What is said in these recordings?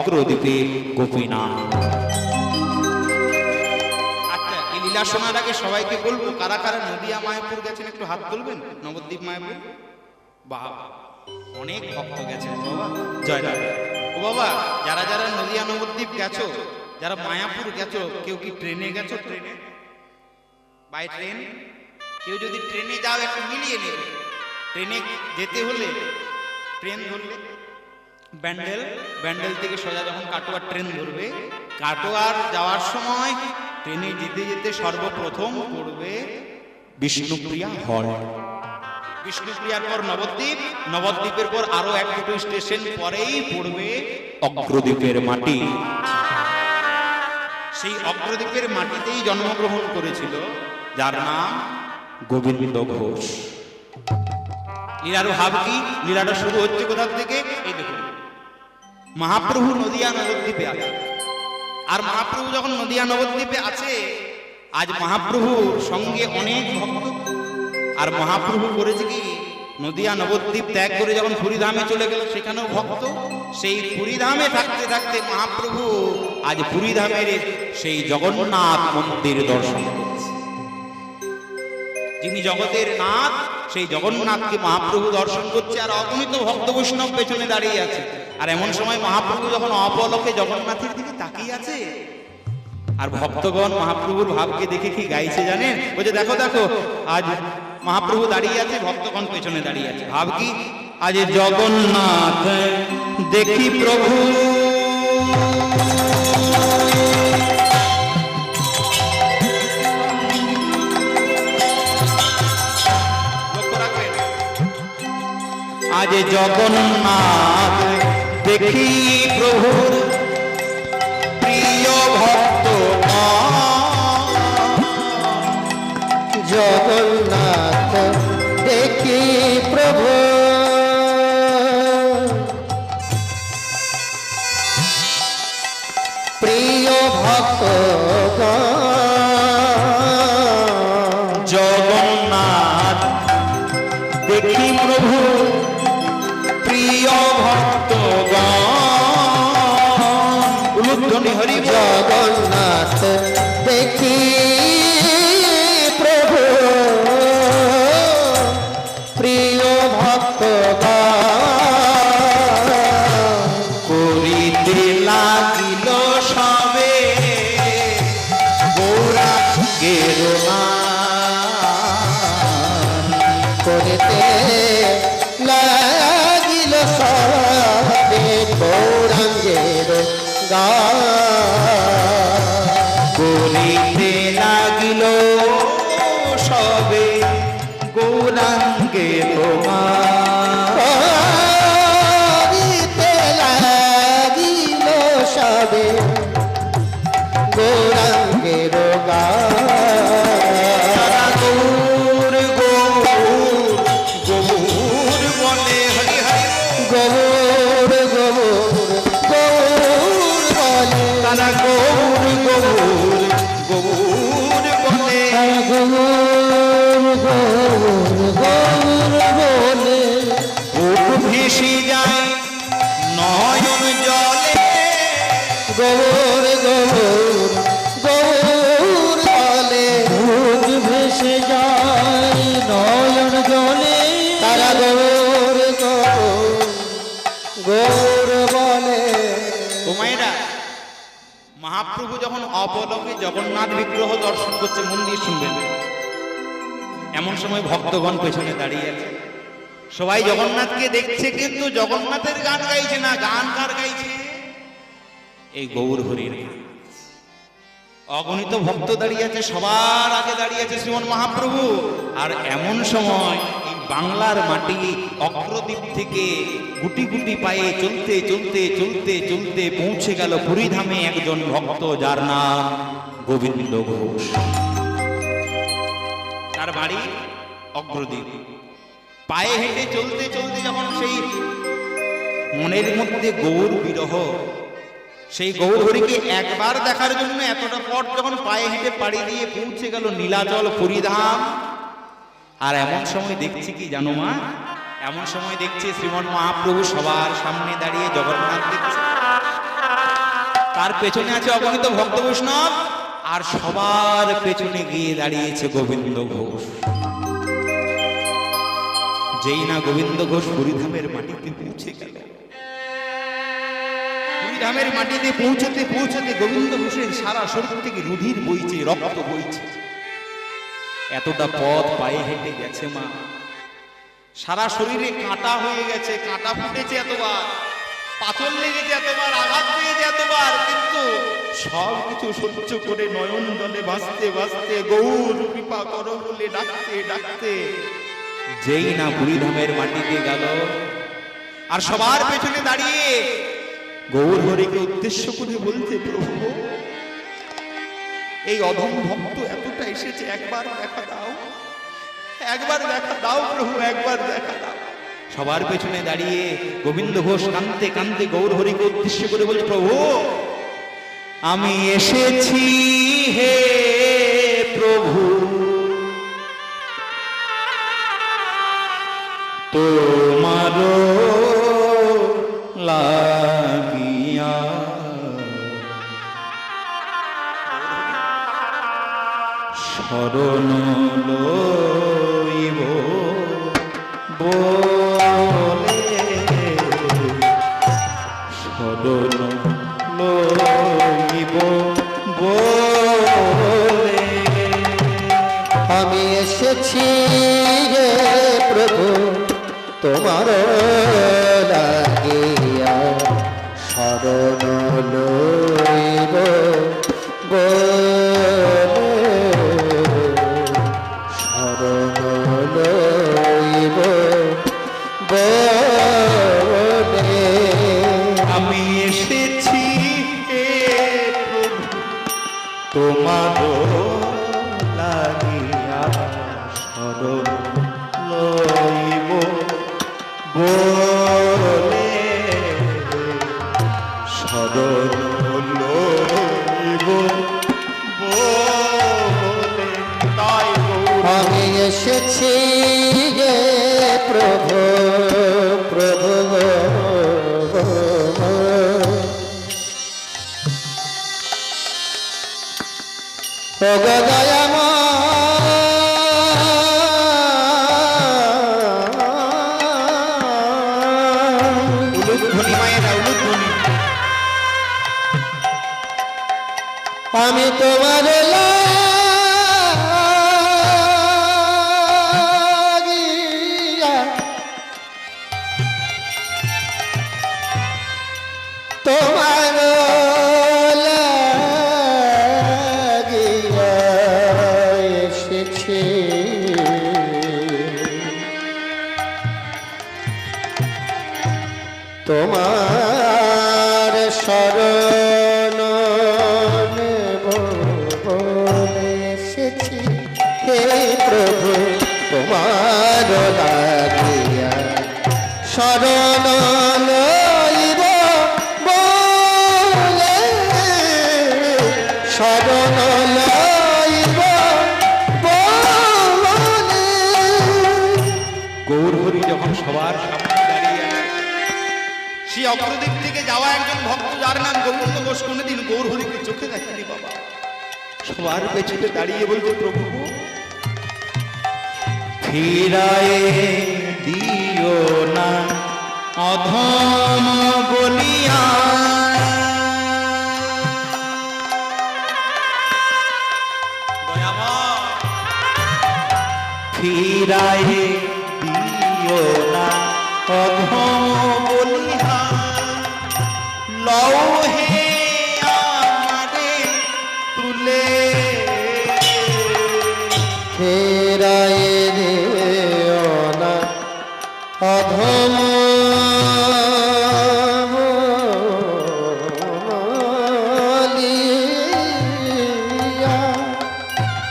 অগ্রদ্বীপে গোপীনাথ। আচ্ছা এই লীলা শোনার আগে সবাইকে বলব, কারা কারা নদিয়া, মায়াপুর গেছেন একটু হাত তুলবেন? নবদ্বীপ, মায়াপুর? বাবা অনেক ভক্ত গেছেন বাবা। জয় ও বাবা, যারা যারা নদিয়া, নবদ্বীপ গেছো, যারা মায়াপুর গেছো, কেউ কি ট্রেনে গেছো? ট্রেনে বাই ট্রেন? কেউ যদি ট্রেনে যাও, একটু মিলিয়ে নেবে। ট্রেনে যেতে হলে, ট্রেন ধরলে। ব্যান্ডেল ব্যান্ডেল থেকে সোজা যখন কাটোয়ার ট্রেন ধরবে কাটোয়ার যাওয়ার সময় ট্রেনে যেতে যেতে সর্বপ্রথম পড়বে বিষ্ণুপ্রিয়া হল। বিষ্ণুপ্রিয়ার পর নবদ্বীপ নবদ্বীপের পর আরও এক দুটো স্টেশন পরেই পড়বে অগ্রদ্বীপের মাটি। সেই অগ্রদ্বীপের মাটিতেই জন্মগ্রহণ করেছিল যার নাম গোবিন্দ ঘোষ। লীলার ভাব কি লীলাটা শুরু হচ্ছে কোথা থেকে? এই দেখুন। মহাপ্রভু নদিয়া নবদ্বীপে আছে। আর মহাপ্রভু যখন নদিয়া নবদ্বীপে আছে, আজ মহাপ্রভুর সঙ্গে অনেক ভক্ত। আর মহাপ্রভু করেছে কি, নদিয়া নবদ্বীপ ত্যাগ করে যখন পুরীধামে চলে গেল, সেখানেও ভক্ত। সেই পুরীধামে থাকতে থাকতে মহাপ্রভু আজ পুরীধামের সেই জগন্নাথ মন্দির দর্শন করছে। যিনি জগতের নাথ, সেই জগন্নাথকে মহাপ্রভু দর্শন করছে আর অগণিত ভক্ত বৈষ্ণব পেছনে দাঁড়িয়ে আছে। আর এমন সময় মহাপ্রভু যখন অপলকে জগন্নাথের দিকে তাকিয়ে আছে, আর ভক্তগণ মহাপ্রভুর ভাবকে দেখে কি গাইছে জানেন? বলছে, দেখো দেখো, আজ মহাপ্রভু দাঁড়িয়ে আছে, ভক্তগণ পেছনে দাঁড়িয়ে আছে। ভাব কি? আজ জগন্নাথ দেখি প্রভু। আজ জগন্নাথ দেখি প্রভুর প্রিয় ভক্ত জগন্নাথ দেখি প্রভু যখন অপলকে জগন্নাথ বিগ্রহ দর্শন করছে মন দিয়ে শুনবেন। এমন সময় ভক্তগণ পেছনে দাঁড়িয়ে আছে। সবাই জগন্নাথকে দেখছে, কিন্তু জগন্নাথের গান গাইছে না, গান কার গাইছে? এই গৌর হরির অগণিত ভক্ত দাঁড়িয়ে আছে, সবার আগে দাঁড়িয়ে আছে শ্রীমন মহাপ্রভু। আর এমন সময় বাংলার মাটি অগ্রদ্বীপ থেকে গুটি গুটি পায়ে চলতে চলতে চলতে চলতে পৌঁছে গেল পুরীধামে একজন ভক্ত যার নাম গোবিন্দ ঘোষ। তার বাড়ি অগ্রদ্বীপ। পায়ে হেঁটে চলতে চলতে যখন সেই মনের মধ্যে গৌর বিরহ, সেই গৌরহরিকে একবার দেখার জন্য এতটা পথ যখন পায়ে হেঁটে পাড়ি দিয়ে পৌঁছে গেল নীলাচল ফরিধাম আর এমন সময় দেখছি কি জানো মা? এমন সময় দেখছি শ্রীমন মহাপ্রভু সবার সামনে দাঁড়িয়ে জগন্নাথ দেখছে। তার পেছনে আছে অগণিত ভক্ত বৈষ্ণব, আর সবার পেছনে গিয়ে দাঁড়িয়েছে গোবিন্দ ঘোষ। যেই না গোবিন্দ ঘোষ হরিধামের মাটিতে পৌঁছে গেল। পুরীধামের মাটিতে পৌঁছতে পৌঁছতে গোবিন্দ ঘোষের সারা শরীর থেকে রুধির বইছে, রক্ত বইছে। এতটা পথ পায়ে হেঁটে গেছে মা। সারা শরীরে কাঁটা হয়ে গেছে, কাঁটা ফুটেছে এতবার, পাথর লেগেছে এতবার, আঘাত পেয়েছে এতবার, কিন্তু সব কিছু সহ্য করে নয়ন জলে ভাসতে ভাসতে, গৌর কৃপা করো বলে ডাকতে ডাকতে যেই না বুড়িধামের মাটিতে গেল। আর সবার পেছনে দাঁড়িয়ে গৌর হরিকে উদ্দেশ্য করে বলতে প্রভু এই অধম ভক্ত এতটা এসেছে, একবার দেখা দাও। একবার দেখা দাও, প্রভু, একবার দেখা দাও। সবার পেছনে দাঁড়িয়ে গোবিন্দ ঘোষ কান্তে কান্তে গৌর হরিকে উদ্দেশ্য করে বলছে, প্রভু, আমি এসেছি হে প্রভু। সেই অগ্রদিক থেকে যাওয়া একজন ভক্ত যার নাম গোবিন্দ ঘোষ। কোনোদিন গৌর হরিকে চোখে দেখেনি বাবা। সবার পেছনে দাঁড়িয়ে বলছে প্রভু ফিরায়ে দিও না অধম বলিয়া। ফিরায়ে দিও না অধম লও হে আমারে তুলে। ফেরায় দিও না অধম।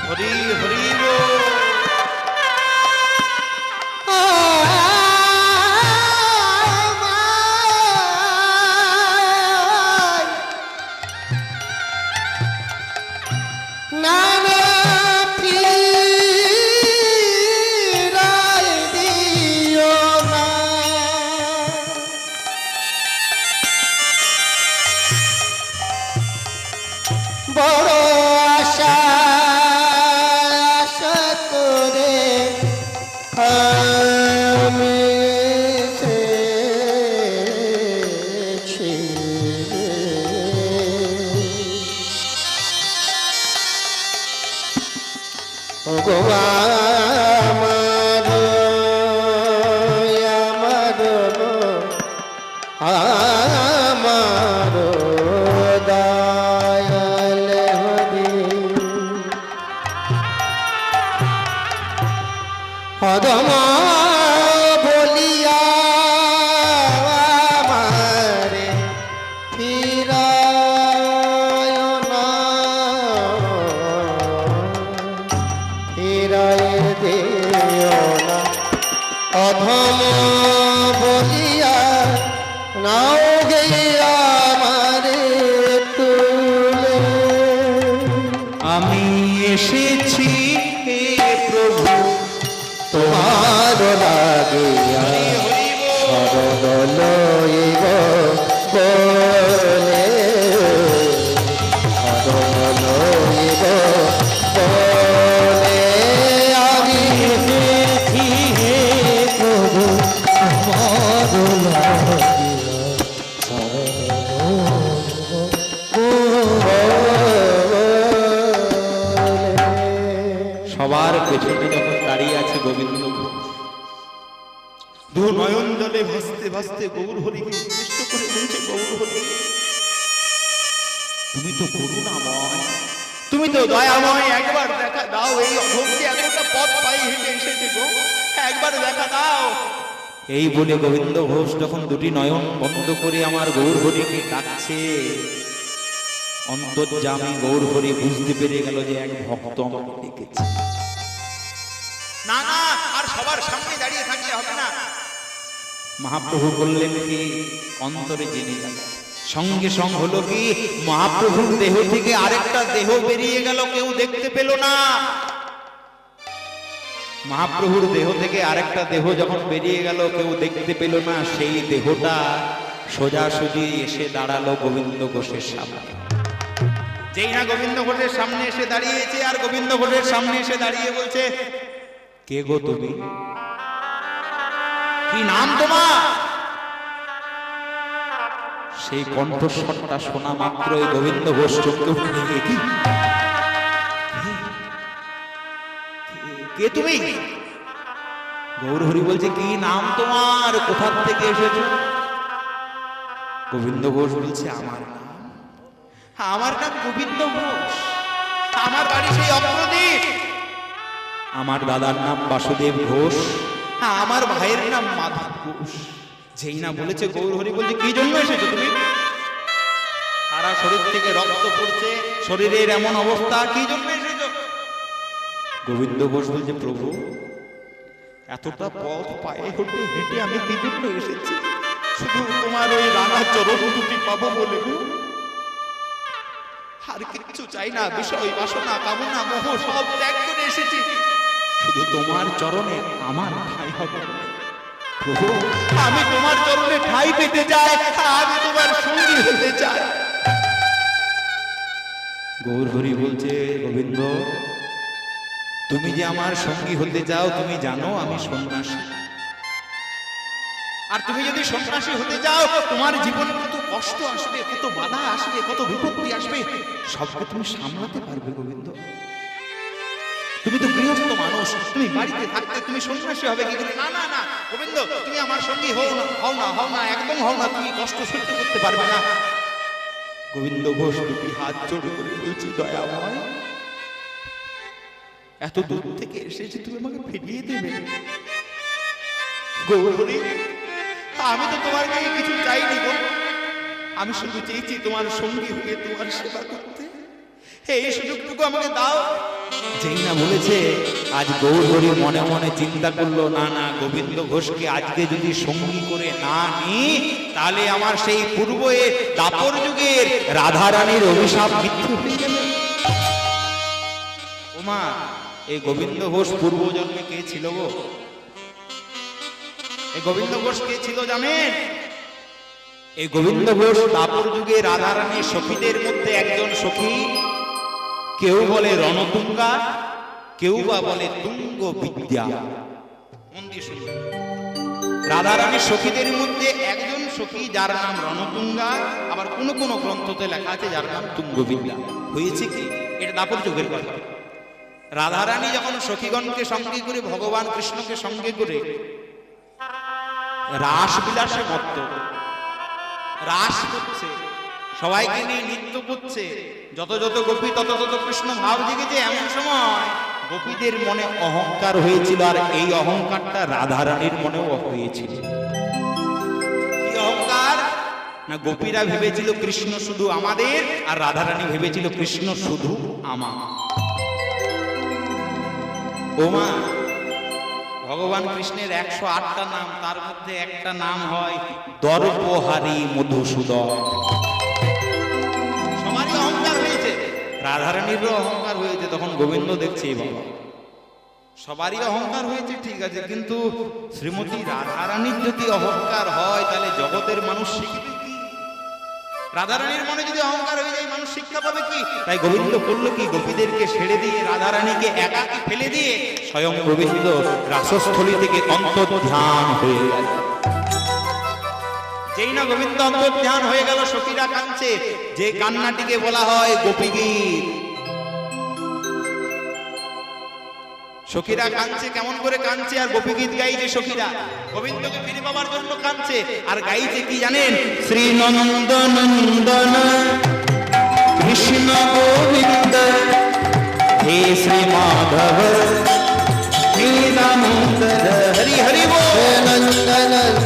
হরি হরি। আমার করুণাময়। তুমি তো দয়াময়। একবার দেখা দাও এই অধমকে পথ পাই হেঁটে এসেছে গো। একবার দেখা দাও। এই বলে গোবিন্দ ঘোষ যখন দুটি নয়ন বন্ধ করে আমার গৌর হরিকে ডাকছে অন্তর্জামী গৌর হরি বুঝতে পেরে গেল যে এক ভক্ত আমাকে ডেকেছে। না না আর সবার সামনে দাঁড়িয়ে থাকলে হবে না। মহাপ্রভু বললেন কি অন্তরে জেনে গেল সঙ্গে সঙ্গ হলো কি? মহাপ্রভুর দেহ থেকে আরেকটা দেহ বেরিয়ে গেল, কেউ দেখতে পেল না। মহাপ্রভুর দেহ থেকে আরেকটা দেহ যখন বেরিয়ে গেল, কেউ দেখতে পেল না, সেই দেহটা সোজাসুজি এসে দাঁড়াল গোবিন্দ ঘোষের সামনে। যেই না গোবিন্দ ঘোষের সামনে এসে দাঁড়িয়েছে, আর গোবিন্দ ঘোষের সামনে এসে দাঁড়িয়ে বলছে, কে গো তুমি? কি নাম তোমার? সেই কণ্ঠস্বরটা শোনা মাত্রই গোবিন্দ ঘোষ চমকে কে- তুমি? গৌর হরি বলছে, কি নাম তোমার? কোথার থেকে এসেছ? গোবিন্দ ঘোষ বলছে, আমার নাম? আমার নাম গোবিন্দ ঘোষ। আমার বাড়ি সেই অপ্রদীপ আমার দাদার নাম বাসুদেব ঘোষ। আমার ভাইয়ের নাম মাধব ঘোষ। যেই না বলেছে গৌর হরি বলছে কি জন্য এসেছ তুমি? সারা শরীর থেকে রক্ত পড়ছে শরীরের এমন অবস্থা কি জন্য এসেছ গোবিন্দ ঘোষ বলছে প্রভু এতটা পথ পায়ে হেঁটে হেঁটে আমি কি জন্য এসেছি। শুধু তোমার ওই রাঙা চরণ দুটি পাবো বলে আর কিচ্ছু চাই না বিষয় বাসনা কামনা মোহ সব ত্যাগ করে এসেছি। শুধু তোমার চরণে আমার ঠাই হবে আমি তোমার চরণে ঠাই পেতে চাই, আমি তোমার সঙ্গী হতে চাই। গৌর হরি বলছে, গোবিন্দ, তুমি যে আমার সঙ্গী হতে চাও, তুমি জানো আমি সন্ন্যাসী। আর তুমি যদি সন্ন্যাসী হতে চাও, তোমার জীবনে কত কষ্ট আসবে, কত বাধা আসবে, কত বিপত্তি আসবে, সবকে তুমি সামলাতে পারবে, গোবিন্দ। তুমি তো গৃহস্থ মানুষ, তুমি বাড়িতে থাকতে তুমি সন্ন্যাসী হবে কি? না না না, গোবিন্দ, তুমি আমার সঙ্গী হও না হও না হও না, একদম হও না, তুমি কষ্ট সহ্য করতে পারবে না। গোবিন্দ ঘোষ দুটি হাত জোড় করে বলছি দয়াময় এত দূর থেকে এসেছি তুমি আমাকে ফিরিয়ে দেবে। গৌরী, আমি তো তোমার কাছে কিছু চাইনি গো। আমি শুধু চেয়েছি তোমার সঙ্গী হয়ে তোমার সেবা করতে। এই সুযোগটুকু আমাকে দাও। যেই না বলেছে, আজ গৌরহরি মনে মনে চিন্তা করল, না না, গোবিন্দ ঘোষকে আজকে যদি সঙ্গী করে না নি তাহলে আমার সেই পূর্ব এ দাপর যুগের রাধারানীর অভিশাপ মিথ্যে হয়ে ওমা, এই গোবিন্দ ঘোষ পূর্ব জন্মে কে ছিল গো? এই গোবিন্দ ঘোষ কে ছিল জানেন? এই গোবিন্দ ঘোষ দাপর যুগে রাধারানীর সখীদের মধ্যে একজন সখী কেউ বলে রণতুঙ্গা, কেউ বা বলে তুঙ্গ বিদ্যা মন দিয়ে শুনবেন রাধারানীর সখীদের মধ্যে একজন সখী যার নাম রণতুঙ্গা, আবার কোন কোন গ্রন্থতে লেখা আছে যার নাম তুঙ্গ তুঙ্গবিদ্যা। হয়েছে কি? এটা দাপর যুগের কথা। রাধারানী যখন সখীগণকে সঙ্গে করে, ভগবান কৃষ্ণকে সঙ্গে করে রাস বিলাসে মত্ত। রাস করছে। সবাইকে নিয়ে নৃত্য করছে যত যত গোপী, তত তত কৃষ্ণ ভাব জেগেছে এমন সময় গোপীদের মনে অহংকার হয়েছিল, আর এই অহংকারটা রাধারানীর মনেও হয়েছিল। অহংকার? না, গোপীরা ভেবেছিল কৃষ্ণ শুধু আমাদের, আর রাধারানী ভেবেছিল কৃষ্ণ শুধু আমার। ওমা, ভগবান কৃষ্ণের একশো আটটা নাম, তার মধ্যে একটা নাম হয় দর্পহারি মধুসূদন। রাধারানীরও অহংকার হয়েছে, তখন গোবিন্দ দেখছে বাবা। সবারই অহংকার হয়েছে, ঠিক আছে, কিন্তু শ্রীমতী রাধারানীর যদি অহংকার হয়, তাহলে জগতের মানুষ শিখবে কি? রাধারানীর মনে যদি অহংকার হয়ে যায়, মানুষ শিক্ষা পাবে কি? তাই গোবিন্দ করল কি? গোপীদেরকে ছেড়ে দিয়ে রাধারানীকে একাকে ফেলে দিয়ে স্বয়ং গোবিন্দ রাসস্থলী থেকে অন্তর্ধান হয়ে গেল। যেই না গোবিন্দ অন্তর্ধান হয়ে গেল সখীরা কাঁদছে। যে কান্নাটিকে বলা হয় গোপী গীত সখীরা কাঁদছে কেমন করে কাঁদছে আর গোপী গীত গাইছে সখীরা। গোবিন্দকে ফিরে পাবার জন্য কাঁদছে। আর গাইছে কি জানেন? শ্রী নন্দ নন্দন কৃষ্ণ গোবিন্দ হে শ্রী মাধব হে দামোদর। হরি হরি বল। হে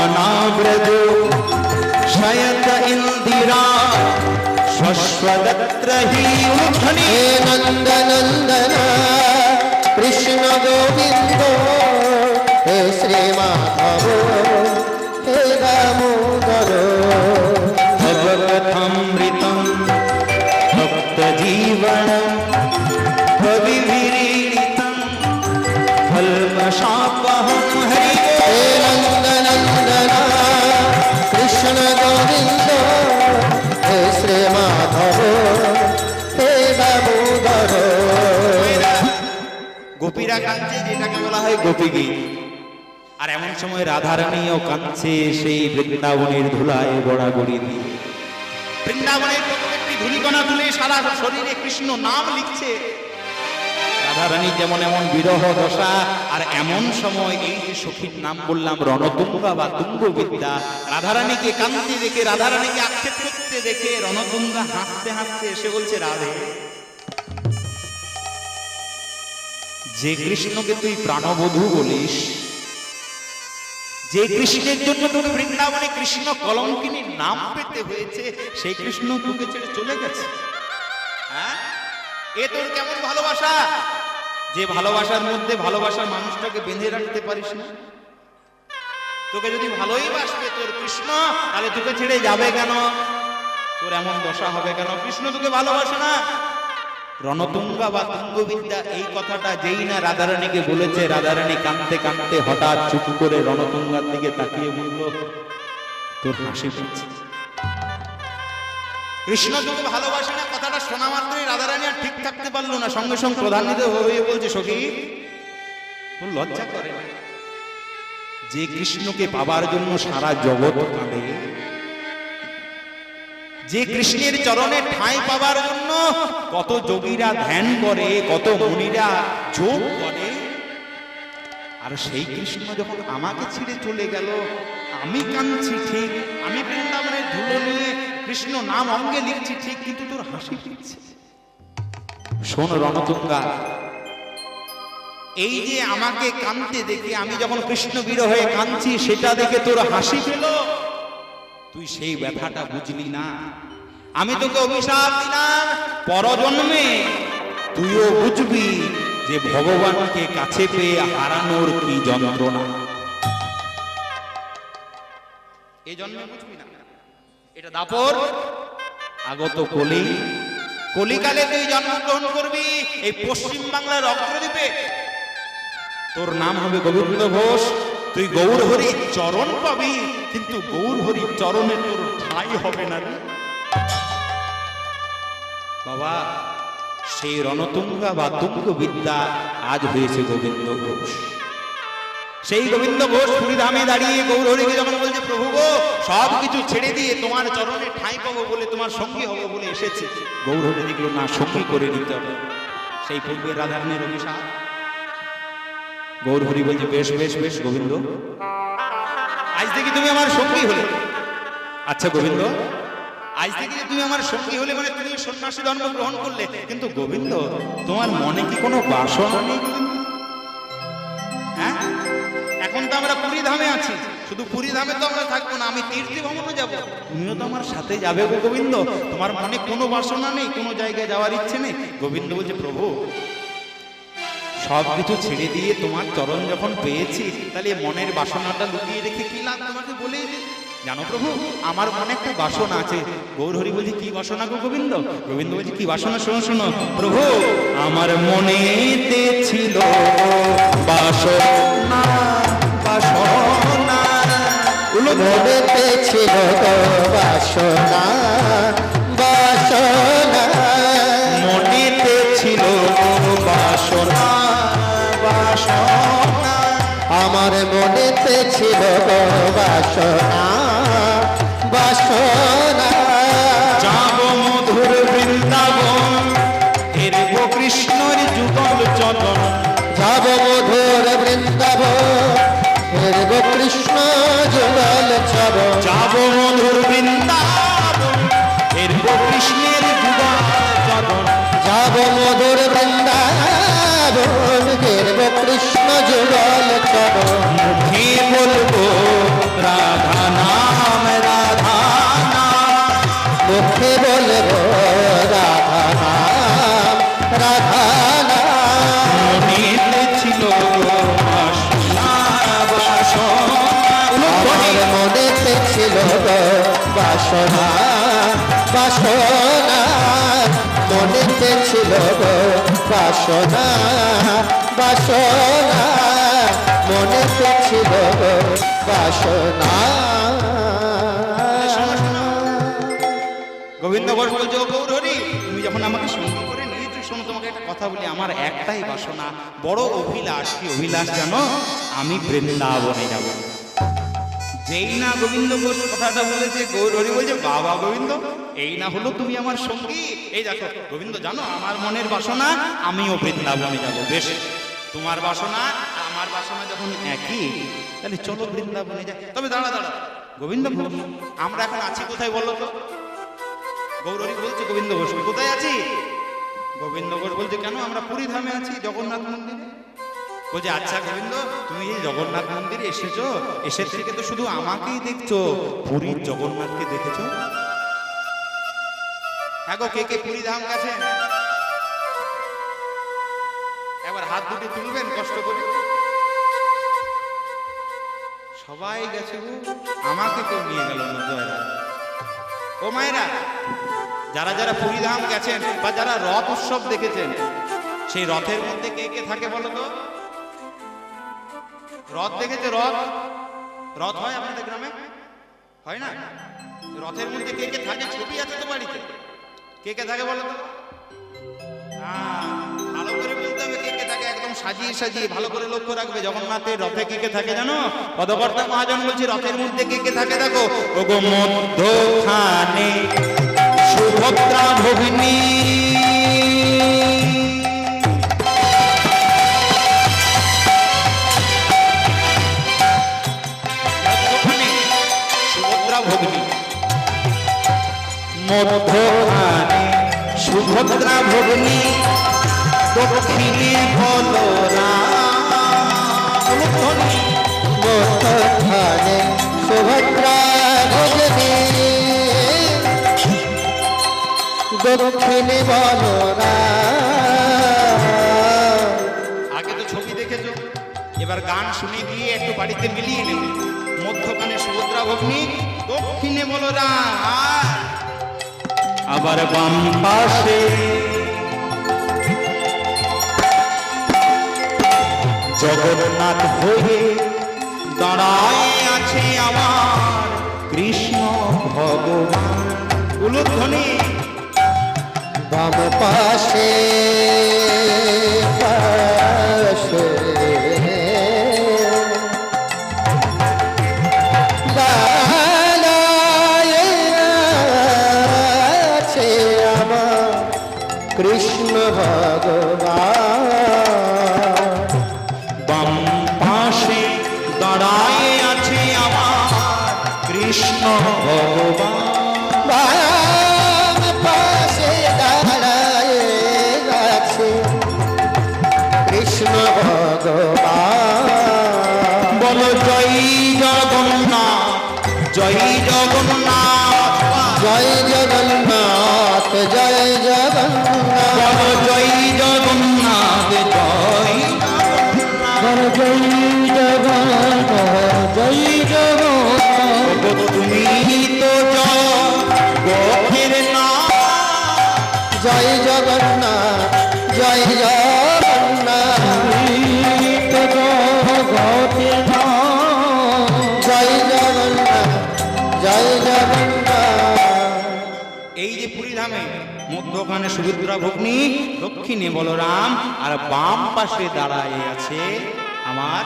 জন্মনাব্রজ শয়ত ইন্দিরা শশ্বদত্র হি উঠনি হে নন্দনন্দন কৃষ্ণ গোবিন্দ গোপীরা কাঁদছে, যেটাকে বলা হয় গোপী গীত। আর এমন সময় রাধারানীও কাঁদছে সেই বৃন্দাবনের ধুলায় গড়াগড়ি দিয়ে। বৃন্দাবনের প্রত্যেকটি ধুলিকণা তুলে সারা শরীরে কৃষ্ণ নাম লিখছে। রাধারানী যেমন এমন বিরহ দশা, আর এমন সময় এই যে সখীর নাম বললাম রণতুঙ্গা বা তুঙ্গ তুঙ্গবিদ্যা, রাধারানীকে কাঁদতে দেখে, রাধারানীকে আক্ষেপ করতে দেখে রণতুঙ্গা হাসতে হাসতে এসে বলছে, রাধে যে কৃষ্ণকে তুই প্রাণবধূ বলিস, যে কৃষ্ণের জন্য তোকে বৃন্দাবনে কৃষ্ণ কলঙ্কিনীর নাম পেতে হয়েছে, সেই কৃষ্ণ তোকে ছেড়ে চলে গেছে। হ্যাঁ? এ তোর কেমন ভালোবাসা? যে ভালোবাসার মধ্যে ভালোবাসার মানুষটাকে বেঁধে রাখতে পারিস না। তোকে যদি ভালোই বাসবে তোর কৃষ্ণ, তাহলে তোকে ছেড়ে যাবে কেন? তোর এমন দশা হবে কেন? কৃষ্ণ তোকে ভালোবাসে না। রণতুঙ্গা বা তুঙ্গবিদ্যা, এই কথাটা যেই না রাধারানীকে বলেছে, রাধারানী কাঁদতে কাঁদতে হঠাৎ চুপ করে রণতুঙ্গার দিকে তাকিয়ে বলল, তোর হাসি পাচ্ছে কৃষ্ণ তোকে ভালোবাসে না, কথাটা শোনা মাত্রই রাধারানী আর ঠিক থাকতে পারল না। সঙ্গে সঙ্গে প্রধানিত হয়ে বলছে, সখী, তোর লজ্জা করে যে কৃষ্ণকে পাবার জন্য সারা জগৎ কাঁদে যে কৃষ্ণের চরণে ঠাঁই পাবার জন্য কত যোগীরা ধ্যান করে, কত মুনিরা যোগ করে। আর সেই কৃষ্ণ যখন আমাকে ছেড়ে চলে গেল, আমি কাঁদছি ঠিক, আমি বৃন্দাবনের ধুলো নিয়ে কৃষ্ণ নাম অঙ্গে লিখছি ঠিক, কিন্তু তোর হাসি ফিরছে। শোন রণতুঙ্গা, এই যে আমাকে কাঁদতে দেখে আমি যখন কৃষ্ণ বিরহে কাঁদছি, সেটা দেখে তোর হাসি পেল তুই সেই ব্যথাটা বুঝলি না? আমি তোকে অভিশাপ দিলাম পরজন্মে। তুইও বুঝবি যে ভগবানকে কাছে পেয়ে হারানোর কি যন্ত্রণা। এই জন্মে বুঝবি না। এটা দাপর। আগত কলি। কলিকালে তুই জন্মগ্রহণ করবি এই পশ্চিম বাংলার অগ্রদ্বীপে। তোর নাম হবে গোবিন্দ ঘোষ। তুই গৌর হরি চরণ পাবি, কিন্তু গৌর হরি চরণে তোর ঠাই হবে না বাবা, সেই রণতুঙ্গা বা তুঙ্গ বিদ্যা আজ হয়েছে গোবিন্দ ঘোষ। সেই গোবিন্দ ঘোষ পুরীধামে দাঁড়িয়ে গৌরহরিকে যখন বলছে, প্রভু গো, সব কিছু ছেড়ে দিয়ে তোমার চরণে ঠাঁই পাবো বলে তোমার সঙ্গী হব বলে এসেছি। গৌরহরি দেখল, না, সঙ্গী করে নিতে হবে। সেই পূর্বের রাধারানীর অভিশাপ। গৌরহরি বলছে বেশ বেশ বেশ গোবিন্দ। আজ থেকে তুমি আমার সঙ্গী হলে। আচ্ছা গোবিন্দ। আজ থেকে যে তুমি আমার সঙ্গী হলে মানে তুমি সন্ন্যাসী ধর্ম গ্রহণ করলে। কিন্তু গোবিন্দ তোমার মনে কি কোনো বাসনা নেই? হ্যাঁ? এখন তো আমরা পুরী ধামে আছি। শুধু পুরী ধামে তো আমরা থাকব না আমি তীর্থি ভ্রমণে যাব। তুমিও তো আমার সাথে যাবে গো গোবিন্দ। তোমার মনে কোনো বাসনা নেই কোনো জায়গায় যাওয়ার ইচ্ছে নেই। গোবিন্দ বলছে প্রভু সব কিছু ছেড়ে দিয়ে তোমার চরণ যখন পেয়েছি, তাহলে মনের বাসনাটা লুকিয়ে রেখে কি লাভ তোমাকে বলেই জানো প্রভু, আমার মনে একটা বাসনা আছে। গৌরহরি বলছি, কি বাসনা গো গোবিন্দ? গোবিন্দ বলছি, কি বাসনা? শোনো শোনো। প্রভু, আমার মনেতে ছিল ছিল বাসনা বাসনা। মনেতে ছিল বাসনা। আমার মনেতে ছিল বড় বাসনা। বাসনা বাসনা বাসনা মনেতে ছিল বাসনা। গোবিন্দ ঘোষ গৌরহরি তুমি যখন আমাকে করে নিয়েছো, শোনো, তোমাকে একটা কথা বলি। আমার একটাই বাসনা, বড় অভিলাষ। কি অভিলাষ জানো? আমি বৃন্দাবনে যাব। যেই না গোবিন্দ কথাটা বলেছে, গৌরহরি বলছে, বাবা গোবিন্দ এই না হলো তুমি আমার সঙ্গী। এই দেখো, গোবিন্দ, জানো, আমার মনের বাসনা, আমিও বৃন্দাবনে যাব। বেশ, তোমার বাসনা, আমার বাসনা যখন একই, তাহলে চলো বৃন্দাবনে যাই। তবে দাঁড়া দাঁড়া, গোবিন্দ আমরা এখন আছি কোথায় বলো তো? গৌরহরি বলছে, গোবিন্দ ঘোষ কোথায় আছি? গোবিন্দ ঘোষ বলছে, কেন আমরা পুরী ধামে আছি? জগন্নাথ মন্দিরে। বলছে আচ্ছা গোবিন্দ, তুমি এই জগন্নাথ মন্দিরে এসেছ, এসে থেকে তো শুধু আমাকেই দেখছ। পুরীর জগন্নাথকে দেখেছ? গো কে কে পুরী ধাম গেছে? একবার হাত দুটি তুলবেন, কষ্ট করে। সবাই গেছে গো, আমাকে কেউ নিয়ে গেল ও মায়েরা, যারা যারা পুরীধাম গেছেন বা যারা রথ উৎসব দেখেছেন, সেই রথের মধ্যে কে কে থাকে বলো তো? রথ দেখেছে রথ? রথ হয় আপনাদের গ্রামে? হয় না? রথের মধ্যে কে কে থাকে ছবি আছে তো বাড়িতে? কে কে থাকে বলো তো? ভালো করে বলতে হবে কে কে থাকে, একদম সাজিয়ে সাজিয়ে ভালো করে লক্ষ্য রাখবে। জগন্নাথের রথে কে কে থাকে জানো? পদকর্তা মহাজন বলছি, রথের মধ্যে কে কে থাকে দেখো? ওগো মধ্যখানে সুভদ্রা ভগিনী। সুভদ্রা ভগিনী। মধ্যখানে সুভদ্রা ভগিনী দক্ষিণে বলরাম। সুভদ্রা ভগিনী। দক্ষিণে বলরা আগে তো ছবি দেখেছ? এবার গান শুনে গিয়ে একটু বাড়িতে মিলিয়ে নেবে। মধ্যখানে সুভদ্রা ভগ্নী দক্ষিণে বলরাম। আর আবার বাম পাশে। জগন্নাথ হয়ে দাঁড়ায় আছে আমার কৃষ্ণ ভগবান। উলুধ্বনি বাম পাশে। পাশে জয় জগন্নাথ জয় জগন্নাথ। জয় জগন্নাথ জয় জগন্নাথ। এই যে পুরী ধামে, মধ্যখানে সুভদ্রা ভগ্নি, দক্ষিণে বলরাম, আর বাম পাশে দাঁড়ায় আছে আমার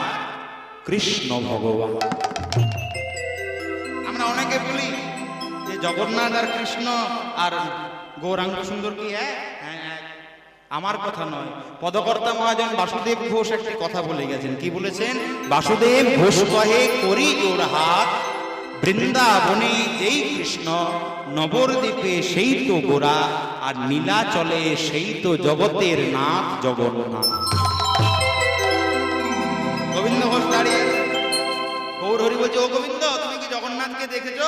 কৃষ্ণ ভগবান। আমরা অনেকে বলি যে জগন্নাথ আর কৃষ্ণ আর গৌরাঙ্গ সুন্দর কি এক হ্যাঁ, আমার কথা নয়। পদকর্তা মহাজন বাসুদেব ঘোষ একটি কথা বলে গেছেন। কি বলেছেন? বাসুদেব ঘোষ কহে করি ওর হাত বৃন্দাবনে যেই কৃষ্ণ নবরদ্বীপে সেই তো গোরা আর নীলাচলে সেই তো জগতের নাথ জগন্নাথ। গোবিন্দ ঘোষ দাঁড়িয়ে। গৌর হরি বলছে ও গোবিন্দ তুমি কি জগন্নাথকে দেখেছ?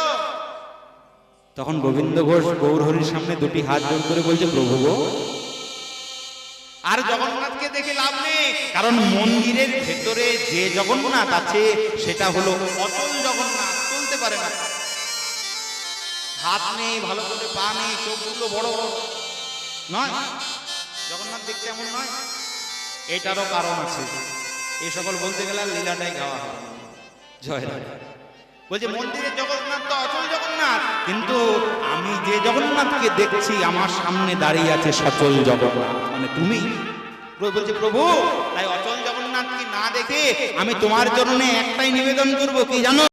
তখন গোবিন্দ ঘোষ গৌর হরির সামনে দুটি হাত জোর করে বলছে, প্রভু গো। আর জগন্নাথকে দেখে লাভ নেই, কারণ মন্দিরের ভেতরে যে জগন্নাথ আছে, সেটা হলো অচল জগন্নাথ, চলতে পারে না। হাত নেই, ভালো করে পা নেই, চোখগুলো বড় বড়। নয়? জগন্নাথ দেখতে এমন নয়? এটারও কারণ আছে। এই সকল বলতে গেলে লীলাটাই গাওয়া হবে জয় রাধা। বলছে মন্দিরে জগন্নাথ তো অচল জগন্নাথ। কিন্তু আমি যে জগন্নাথকে দেখছি আমার সামনে দাঁড়িয়ে আছে সচল জগন্নাথ। মানে তুমি? বলছে প্রভু তাই অচল জগন্নাথকে না দেখে আমি তোমার জন্য একটাই নিবেদন করব কি জানো?